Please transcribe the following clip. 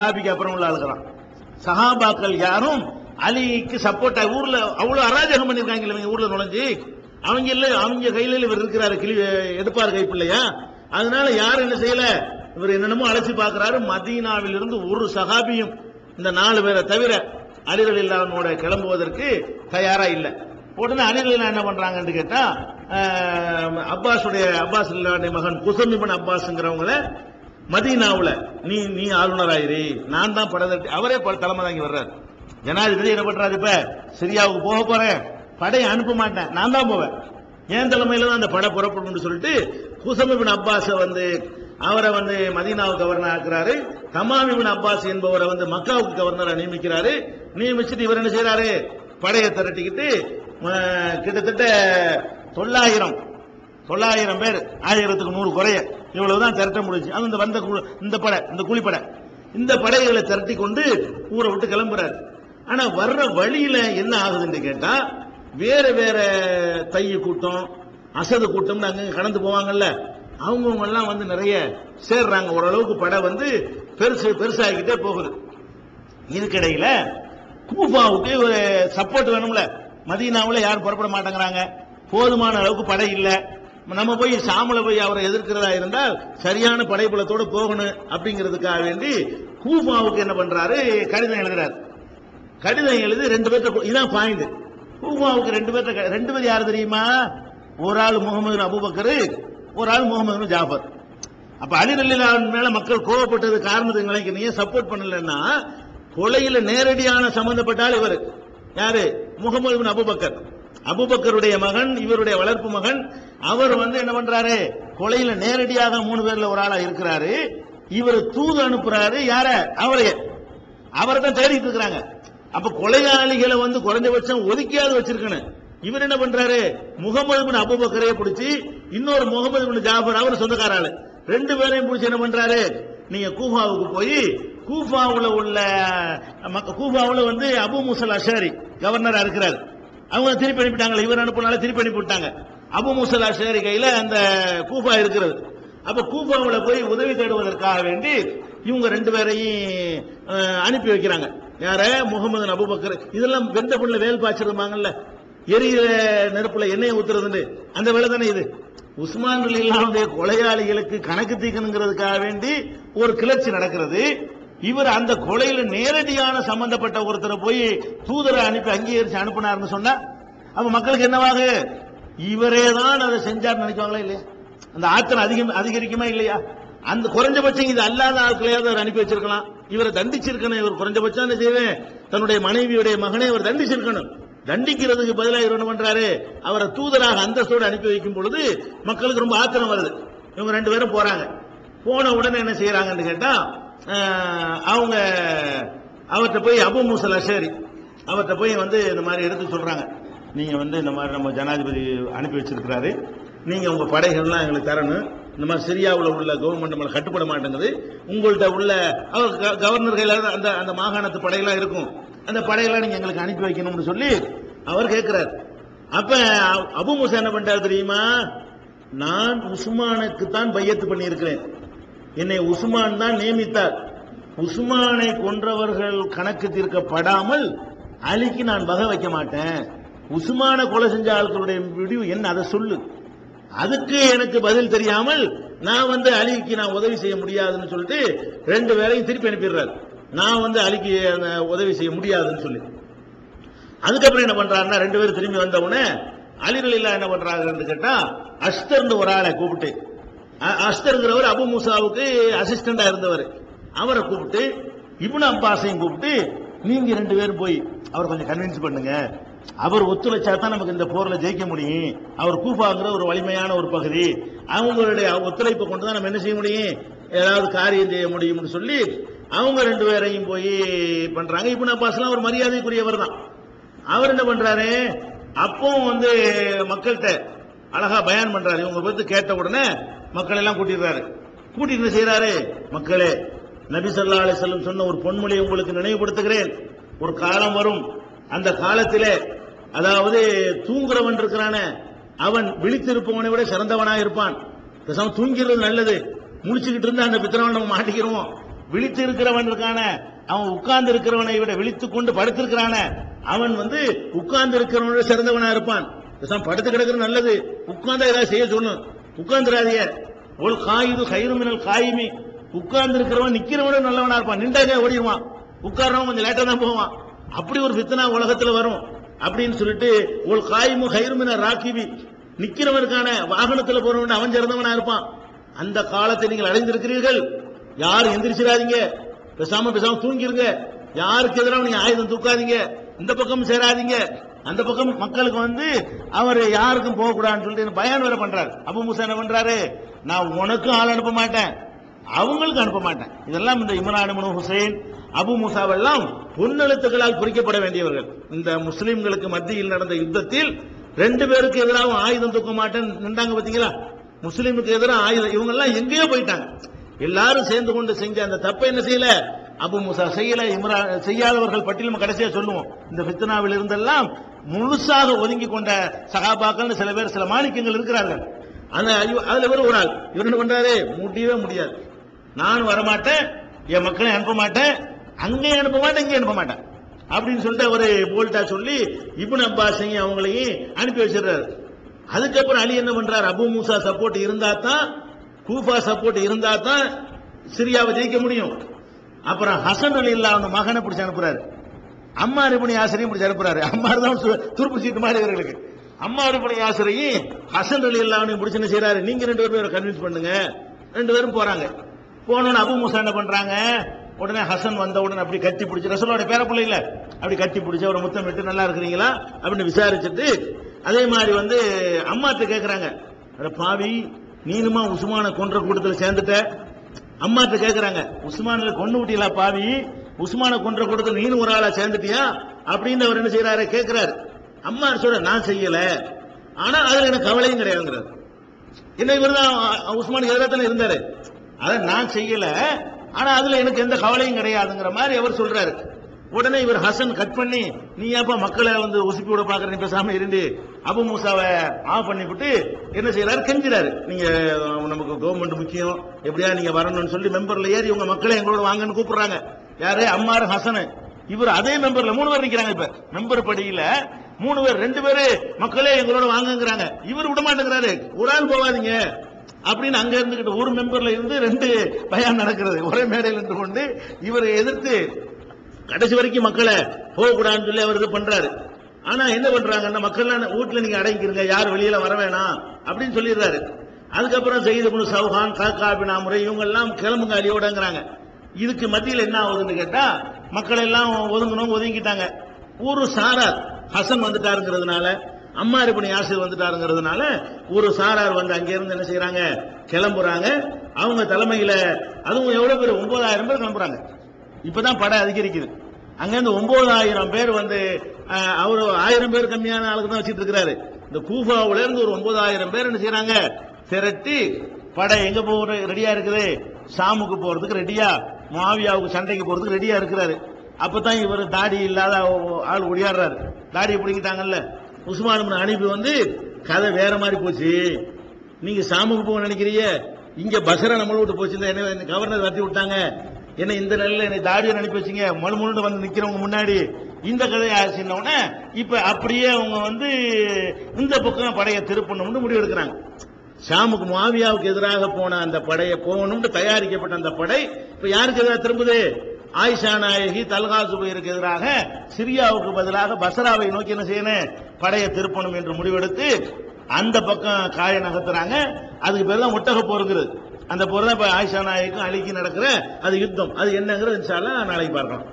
சஹாபிக்கு அப்புறம் உள்ள ஆளுகிறான் சஹாபாக்கள் யாரும் அலிக்கு சப்போர்ட்டா ஊர்ல அவ்வளவு அராஜகம் பண்ணிருக்காங்க இவங்க ஊர்ல நுழைஞ்சு. அவங்க இல்ல அவங்க கையில இவர் இருக்கிறாரு கிளி எடுப்பார் கைப்பிள்ளையா அதனால யாரும் என்ன செய்யல? இவர் என்னென்னமோ அழைச்சி பார்க்கிறாரு. மதீனாவில் இருந்து ஒரு சஹாபியும் இந்த நாலு பேரை தவிர அலிரல் இல்லாமோட கிளம்புவதற்கு தயாரா இல்ல. உடனே அலிரல் என்ன பண்றாங்கன்னு கேட்டா அஹ், அப்பாஸுடைய அப்பாஸ் இல்லாடைய மகன் குசமிபன் அப்பாஸ்ங்கிறவங்கள மதீனாவில் நீ நீ ஆளுநராயிரு. நான் தான் படை அவரே தலைமை தாங்கி வர்றாரு. ஜனாதிபதி என்ன பண்றாரு இப்ப? சிரியாவுக்கு போக போறேன். படையை அனுப்ப மாட்டேன். நான் தான் போவேன். என் தலைமையில தான் அந்த படை புறப்படும் சொல்லிட்டு குசமிபின் அப்பாஸ வந்து அவரை வந்து மதீனாவுக்கு கவர்னர் ஆக்குறாரு. தமாமிபின் அப்பாஸ் என்பவரை வந்து மக்காவுக்கு கவர்னரை நியமிக்கிறாரு. நியமிச்சுட்டு இவர் என்ன செய்யறாரு படையை திரட்டிக்கிட்டு கிட்டத்தட்ட தொள்ளாயிரம் தொள்ளாயிரம் பேர் ஆயிரத்துக்கு நூறு குறைய இவ்வளவுதான் திரட்ட முடிஞ்சு. அது இந்த வந்த குழு- இந்த படை இந்த கூலிப்படை. இந்த படைகளை திரட்டி கொண்டு ஊரை விட்டு கிளம்புறாரு. ஆனா வர்ற வழியில என்ன ஆகுதுன்னு கேட்டா வேற வேற தைய கூட்டம் அசது கூட்டம்னு அங்க கடந்து போவாங்கல்ல. அவங்கவுங்க எல்லாம் வந்து நிறைய சேர்றாங்க. ஓரளவுக்கு படை வந்து பெருசு பெருசாகிக்கிட்டே போகுது. இதுக்கிடையில கூஃபாவுக்கு ஒரு சப்போர்ட் வேணும்ல. மதீனாவில் யாரும் புறப்பட மாட்டேங்கிறாங்க. போதுமான அளவுக்கு படை இல்லை. நம்ம போய் சாமல போய் அவரை எதிர்க்கிறதா இருந்தால் சரியான படைப்புலத்தோடு போகணும் அப்படிங்கிறதுக்காக வேண்டி கூஃபாவுக்கு என்ன பண்றாரு? கடிதம் எழுதுறாரு. கடிதம் எழுதி ரெண்டு பேர்த்த இதான் பாயிண்ட் கூஃபாவுக்கு ரெண்டு பேர்த்த க- ரெண்டு பேர் யார் தெரியுமா? ஒரு ஆள் முகமது அபுபக்கர் ஒரு ஆள் முகமது ஜாஃபர். அப்ப அலி ரலிலான் மேல மக்கள் கோவப்பட்டது காரணத்துக்கு நீ சப்போர்ட் பண்ணலன்னா கொலையில நேரடியான சம்பந்தப்பட்டால் இவர். யாரு? முகமது அபுபக்கர். அபுபக்கருடைய மகன் இவருடைய வளர்ப்பு மகன் அவர் வந்து என்ன பண்றாரு? கொலையில நேரடியாக மூணு பேர்ல ஒரு ஆளா இருக்கிறாரு. இவர் தூது அனுப்புறாரு. யார? அவரைய. அவரை தான் தேடிட்டு இருக்கிறாங்க. அப்ப கொலையாளிகளை வந்து குறைஞ்சபட்சம் ஒதுக்கியாவது வச்சிருக்கணும். இவர் என்ன பண்றாரு? முகமது பின் அபுபக்கரையே பிடிச்சி இன்னொரு முகமது பின் ஜாஃபர் அவர் சொந்தக்கார ஆளு ரெண்டு பேரையும் பிடிச்சி என்ன பண்றாரு? நீங்க கூஃபாவுக்கு போய் கூஃபாவுல உள்ள கூஃபாவுல வந்து அபு முசல் அஷாரி கவர்னரா இருக்கிறார். அவங்க திருப்பி அனுப்பிட்டாங்களே இவர் அனுப்புனால திருப்பி அனுப்பிவிட்டாங்க. அபு முசலா ஷேரி கையில் அந்த கூஃபா இருக்கிறது. அப்போ கூஃபாவில் போய் உதவி தேடுவதற்காக வேண்டி இவங்க ரெண்டு பேரையும் அனுப்பி வைக்கிறாங்க. யார? முகமது அபுபக்கர் இதெல்லாம் வெந்த பொண்ணில் வேல் பாய்ச்சிருந்தாங்கல்ல எரியிற நெருப்புல எண்ணெய் ஊத்துறதுன்னு அந்த வேலை தானே இது. உஸ்மான் இல்லாவுடைய கொலையாளிகளுக்கு கணக்கு தீக்கணுங்கிறதுக்காக வேண்டி ஒரு கிளர்ச்சி நடக்கிறது. இவர் அந்த கொலையில நேரடியான சம்பந்தப்பட்ட ஒருத்தரை போய் தூதரை அனுப்பி அங்கீகரிச்சு அனுப்பினார்னு சொன்னா அப்ப மக்களுக்கு என்னவாக? இவரே தான் அதை செஞ்சார் நினைக்குவாங்களா இல்லையா? அந்த ஆத்திரம் அதிகம் அதிகரிக்குமா இல்லையா? அந்த குறைஞ்சபட்சம் இது அல்லாத ஆட்களையாவது அவர் அனுப்பி வச்சிருக்கலாம். இவரை தண்டிச்சிருக்கணும் இவர் குறைஞ்சபட்சம் என்ன செய்வேன் தன்னுடைய மனைவியுடைய மகனை இவர் தண்டிச்சிருக்கணும். தண்டிக்கிறதுக்கு பதிலாக இவர் என்ன பண்றாரு? அவரை தூதராக அந்தஸ்தோடு அனுப்பி வைக்கும் பொழுது மக்களுக்கு ரொம்ப ஆத்திரம் வருது. இவங்க ரெண்டு பேரும் போறாங்க. போன உடனே என்ன செய்யறாங்கன்னு கேட்டா அவங்க அவர்கிட்ட போய் அபு முசல் அஷேரி அவர்கிட்ட போய் வந்து இந்த மாதிரி எடுத்து சொல்கிறாங்க நீங்கள் வந்து இந்த மாதிரி நம்ம ஜனாதிபதி அனுப்பி வச்சிருக்கிறாரு. நீங்கள் உங்கள் படைகள்லாம் எங்களுக்கு தரணும். இந்த மாதிரி சிரியாவில் உள்ள கவர்மெண்ட் நம்மளை கட்டுப்பட மாட்டேங்குது. உங்கள்கிட்ட உள்ள அவர் க- தான் அந்த அந்த மாகாணத்து படையெல்லாம் இருக்கும். அந்த படையெல்லாம் நீங்கள் எங்களுக்கு அனுப்பி வைக்கணும்னு சொல்லி அவர் கேட்குறாரு. அப்போ அபு முசா என்ன பண்ணுறாரு தெரியுமா? நான் உஸ்மானுக்கு தான் பையத்து பண்ணியிருக்கிறேன். என்னை உஸ்மான் தான் நியமித்தார். உஸ்மானை கொன்றவர்கள் கணக்கு தீர்க்கப்படாமல் அலிக்கு நான் வகை வைக்க மாட்டேன். உஸ்மான கொலை செஞ்ச ஆட்களுடைய முடிவு என்ன? அதை சொல்லு. அதுக்கு எனக்கு பதில் தெரியாமல் நான் வந்து அலிக்கு நான் உதவி செய்ய முடியாதுன்னு சொல்லிட்டு ரெண்டு பேரையும் திருப்பி அனுப்பிடுறாரு. நான் வந்து அலிக்கு அந்த உதவி செய்ய முடியாதுன்னு சொல்லி. அதுக்கப்புறம் என்ன பண்றாருன்னா ரெண்டு பேரும் திரும்பி வந்த உடனே அலிரலில்லா என்ன பண்றாங்கன்னு கேட்டா அஸ்தர்னு ஒரு ஆளை கூப்பிட்டு அஸ்தருங்கிறவர் அபு மூசாவுக்கு அசிஸ்டண்டா இருந்தவர். அவரை கூப்பிட்டு இப்னு அப்பாஸையும் கூப்பிட்டு நீங்க ரெண்டு பேரும் போய் அவர் கொஞ்சம் கன்வின்ஸ் பண்ணுங்க. அவர் ஒத்துழைச்சா தான் நமக்கு இந்த போர்ல ஜெயிக்க முடியும். அவர் கூஃபாங்கிற ஒரு வலிமையான ஒரு பகுதி. அவங்களுடைய ஒத்துழைப்பை கொண்டு தான் நம்ம என்ன செய்ய முடியும்? ஏதாவது காரியம் செய்ய முடியும்னு சொல்லி அவங்க ரெண்டு பேரையும் போய் பண்றாங்க. இப்னு அப்பாஸ்லாம் ஒரு மரியாதைக்குரியவர் தான். அவர் என்ன பண்றாரு? அப்பவும் வந்து மக்கள்கிட்ட அழகா பயன் பண்றாரு. இவங்க பத்தி கேட்ட உடனே மக்கள் எல்லாம் கூட்டிடுறாரு. கூட்டிட்டு என்ன செய்யறாரு மக்களே நபி சொல்லா அலி செல்லம் சொன்ன ஒரு பொன்மொழியை உங்களுக்கு நினைவுபடுத்துகிறேன். ஒரு காலம் வரும். அந்த காலத்திலே அதாவது தூங்குறவன் இருக்கிறான அவன் விழித்திருப்பவனை விட சிறந்தவனா இருப்பான். பேசாம தூங்கிறது நல்லது. முடிச்சுக்கிட்டு இருந்தா அந்த பித்தனவன் நம்ம மாட்டிக்கிறோம் விழித்து இருக்கிறவன் இருக்கான அவன் உட்கார்ந்து இருக்கிறவனை விட விழித்துக் கொண்டு படுத்திருக்கிறான அவன் வந்து உட்கார்ந்து இருக்கிறவனோட சிறந்தவனா இருப்பான். பேசாம படுத்து கிடக்குறது நல்லது. உட்கார்ந்தா ஏதாவது செய்ய சொல்லணும். உட்கார்ந்துடாதிய ஒரு காயுது கயிறு மின்னல் காயுமி. உட்கார்ந்து இருக்கிறவன் நிக்கிறவனோட நல்லவனா இருப்பான். நின்றாதே ஓடிடுவான்? உட்கார்றவன் கொஞ்சம் லேட்டா தான் போவான். அப்படி ஒரு பித்தனா உலகத்துல வரும். அப்படின்னு சொல்லிட்டு ஒரு காயுமு கயிறு மின்னல் ராக்கிபி. நிக்கிறவனுக்கான வாகனத்துல போறவன் அவன் சிறந்தவனா இருப்பான். அந்த காலத்தை நீங்கள் அடைந்திருக்கிறீர்கள். யாரும் எந்திரிச்சிடாதீங்க. பேசாம பேசாம தூங்கிருங்க. யாருக்கு எதிராக நீங்க ஆயுதம் தூக்காதீங்க. இந்த பக்கம் சேராதீங்க. அந்த பக்கம் மக்களுக்கு வந்து அவர் யாருக்கும் போக கூடாதுன்னு சொல்லிட்டு பயன் வேற பண்றாரு. அபு மூசா என்ன பண்றாரு? நான் உனக்கும் ஆள் அனுப்ப மாட்டேன். அவங்களுக்கு அனுப்ப மாட்டேன். இதெல்லாம் இந்த இம்ரான் முனு ஹுசைன் அபு மூசாவெல்லாம் பொன்னெழுத்துக்களால் குறிக்கப்பட வேண்டியவர்கள். இந்த முஸ்லிம்களுக்கு மத்தியில் நடந்த யுத்தத்தில் ரெண்டு பேருக்கு எதிராக ஆயுதம் தூக்க மாட்டேன் நின்றாங்க பாத்தீங்களா? முஸ்லீமுக்கு எதிராக ஆயுதம் இவங்க எல்லாம் எங்கேயோ போயிட்டாங்க. எல்லாரும் சேர்ந்து கொண்டு செஞ்ச அந்த தப்பை என்ன செய்யல? அபு முசா செய்யல இம்ரா செய்யாதவர்கள் பட்டியலும் கடைசியா சொல்லுவோம். இந்த பித்னாவில் இருந்தெல்லாம் முழுசாக ஒதுங்கி கொண்ட சகாபாக்கள் சில பேர் சில மாணிக்கங்கள் இருக்கிறார்கள். அந்த அதுல இவர் ஒரு ஆள். இவர் என்ன பண்றாரு? முடியவே முடியாது. நான் வரமாட்டேன் என் மக்களை அனுப்ப மாட்டேன் அங்கேயும் அனுப்ப மாட்டேன் இங்கேயும் அனுப்ப மாட்டேன். அப்படின்னு சொல்லிட்டு அவரு போல்ட்டா சொல்லி இபுன் அப்பாஸையும் அவங்களையும் அனுப்பி வச்சிடுறாரு. அதுக்கப்புறம் அலி என்ன பண்றாரு? அபு மூசா சப்போர்ட் இருந்தா தான் கூஃபா சப்போர்ட் இருந்தா தான் சிரியாவை ஜெயிக்க முடியும். அப்புறம் ஹசன் அலி இல்லா அவங்க மகனை பிடிச்சி அனுப்புறாரு. அம்மா இப்படி ஆசிரியும் இப்படி அனுப்புறாரு அம்மா தான் துருப்பு சீட்டு மாதிரி இவர்களுக்கு. அம்மா இப்படி ஆசிரியும் ஹசன் அலி இல்லாமனையும் பிடிச்சு என்ன செய்யறாரு நீங்க ரெண்டு பேரும் கன்வின்ஸ் பண்ணுங்க. ரெண்டு பேரும் போறாங்க. போனோன்னு அபு மூசா என்ன பண்றாங்க? உடனே ஹசன் வந்த உடனே அப்படி கட்டி பிடிச்சி ரசலோட பேர பிள்ளைல அப்படி கட்டி பிடிச்சி அவரை முத்தம் விட்டு நல்லா இருக்கிறீங்களா? அப்படின்னு விசாரிச்சுட்டு அதே மாதிரி வந்து அம்மாத்த கேட்குறாங்க அட பாவி நீனுமா உசுமான கொன்ற கூட்டத்தில் சேர்ந்துட்ட? அம்மாத்த கேட்குறாங்க உஸ்மான கொண்டு விட்டீங்களா பாவி? உஸ்மான கொன்ற கொடுத்து நீனும் ஒரு ஆளா சேர்ந்துட்டியா? அப்படின்னு அவர் என்ன செய்யறாரு கேட்கிறாரு. அம்மா சொல்ற நான் செய்யல. ஆனா அதுல எனக்கு கவலையும் கிடையாதுங்கிறார். என்ன இவர் தான் உஸ்மான் எதிராக தானே இருந்தாரு. அதை நான் செய்யல. ஆனா அதுல எனக்கு எந்த கவலையும் கிடையாதுங்கிற மாதிரி அவர் சொல்றாரு. உடனே இவர் ஹசன் கட் பண்ணி நீ ஏப்பா மக்களை வந்து ஒசுப்பி விட பாக்குற நீ பேசாம இருந்து அபு மூசாவை ஆஃப் பண்ணிவிட்டு என்ன செய்யறாரு கெஞ்சுறாரு. நீங்க நமக்கு கவர்மெண்ட் முக்கியம். எப்படியா நீங்க வரணும்னு சொல்லி மெம்பர்ல ஏறி உங்க மக்களை எங்களோட வாங்கன்னு கூப்பிடுறாங்க. யாரு? அம்மாரு ஹசனு. இவர் அதே மெம்பர்ல மூணு பேர் நிக்கிறாங்க இப்ப. மெம்பர் படியில மூணு பேர் ரெண்டு பேரு மக்களே எங்களோட வாங்குங்கிறாங்க. இவர் விட மாட்டேங்கிறாரு ஒரு ஆள் போவாதீங்க அப்படின்னு அங்க இருந்துகிட்டு ஒரு மெம்பர்ல இருந்து ரெண்டு பயம் நடக்கிறது. ஒரே மேடையில் இருந்து கொண்டு இவரை எதிர்த்து கடைசி வரைக்கும் மக்களை போகக்கூடாதுன்னு சொல்லி அவர் இது பண்றாரு. ஆனா என்ன பண்றாங்கன்னா மக்கள்லாம் வீட்டுல நீங்க அடங்கிக்கிறீங்க யார் வெளியில வர வேணாம் அப்படின்னு சொல்லிடுறாரு. அதுக்கப்புறம் செய்து குழு சௌஹான் காக்கா பினாமுறை இவங்க எல்லாம் கிளம்புங்க அடியோடங்கிறாங்க. இதுக்கு மத்தியில் என்ன ஆகுதுன்னு கேட்டா மக்கள் எல்லாம் ஒதுங்கணும் ஒதுங்கிட்டாங்க. ஒரு சாரார் ஹசன் வந்துட்டாருங்கிறதுனால அம்மா இப்படி யாசிர் வந்துட்டாருங்கிறதுனால ஒரு சாரார் வந்து அங்கிருந்து என்ன செய்யறாங்க கிளம்புறாங்க. அவங்க தலைமையில அதுவும் எவ்வளவு பேர்? ஒன்பதாயிரம் பேர் கிளம்புறாங்க. இப்பதான் படை அதிகரிக்குது. அங்கிருந்து ஒன்பதாயிரம் பேர் வந்து அவர் அவரு ஆயிரம் பேர் கம்மியான ஆளுக்கு தான் வச்சிட்டு இருக்கிறாரு. இந்த கூஃபாவில இருந்து ஒரு ஒன்பதாயிரம் பேர் என்ன செய்யறாங்க திரட்டி படை எங்க போற ரெடியா இருக்குது? சாமுக்கு போறதுக்கு ரெடியா மாவியாவுக்கு சண்டைக்கு போறதுக்கு ரெடியா இருக்கிறாரு. அப்பதான் இவர் தாடி இல்லாத ஆள் ஒடியாடுறாரு தாடியை பிடிக்கிட்டாங்கல்ல உஸ்மான் அனுப்பி வந்து கதை வேற மாதிரி போச்சு. நீங்க சாமுக்கு போக நினைக்கிறீங்க? இங்க பசரா நம்மளும் விட்டு போச்சு என்ன கவர்னர் வரட்டி விட்டாங்க. என்ன இந்த நிலையில என்னை தாடியை அனுப்பி வச்சுங்க? மழு வந்து நிக்கிறவங்க முன்னாடி. இந்த கதையை ஆச்சுன்ன இப்ப அப்படியே அவங்க வந்து இந்த பக்கம் படையை திருப்பணும்னு முடிவு எடுக்கிறாங்க ஷாமுக்கு மாவியாவுக்கு எதிராக போன அந்த படையை போகணும்னு தயாரிக்கப்பட்ட அந்த படை இப்ப யாருக்கு எதிராக திரும்புது? ஆயிஷா நாயகி தல்கா சுபைருக்கு எதிராக சிரியாவுக்கு பதிலாக பசராவை நோக்கி என்ன செய்யணும்? படையை திருப்பணும் என்று முடிவெடுத்து அந்த பக்கம் காய நகர்த்துறாங்க. அதுக்கு பேர் தான் ஒட்டக போருங்கிறது. அந்த போர் தான் இப்ப ஆயிஷா நாயக்கும் அழுக்கி நடக்கிற அது யுத்தம். அது என்னங்கிறது இன்ஷா நாளைக்கு பார்க்கலாம்.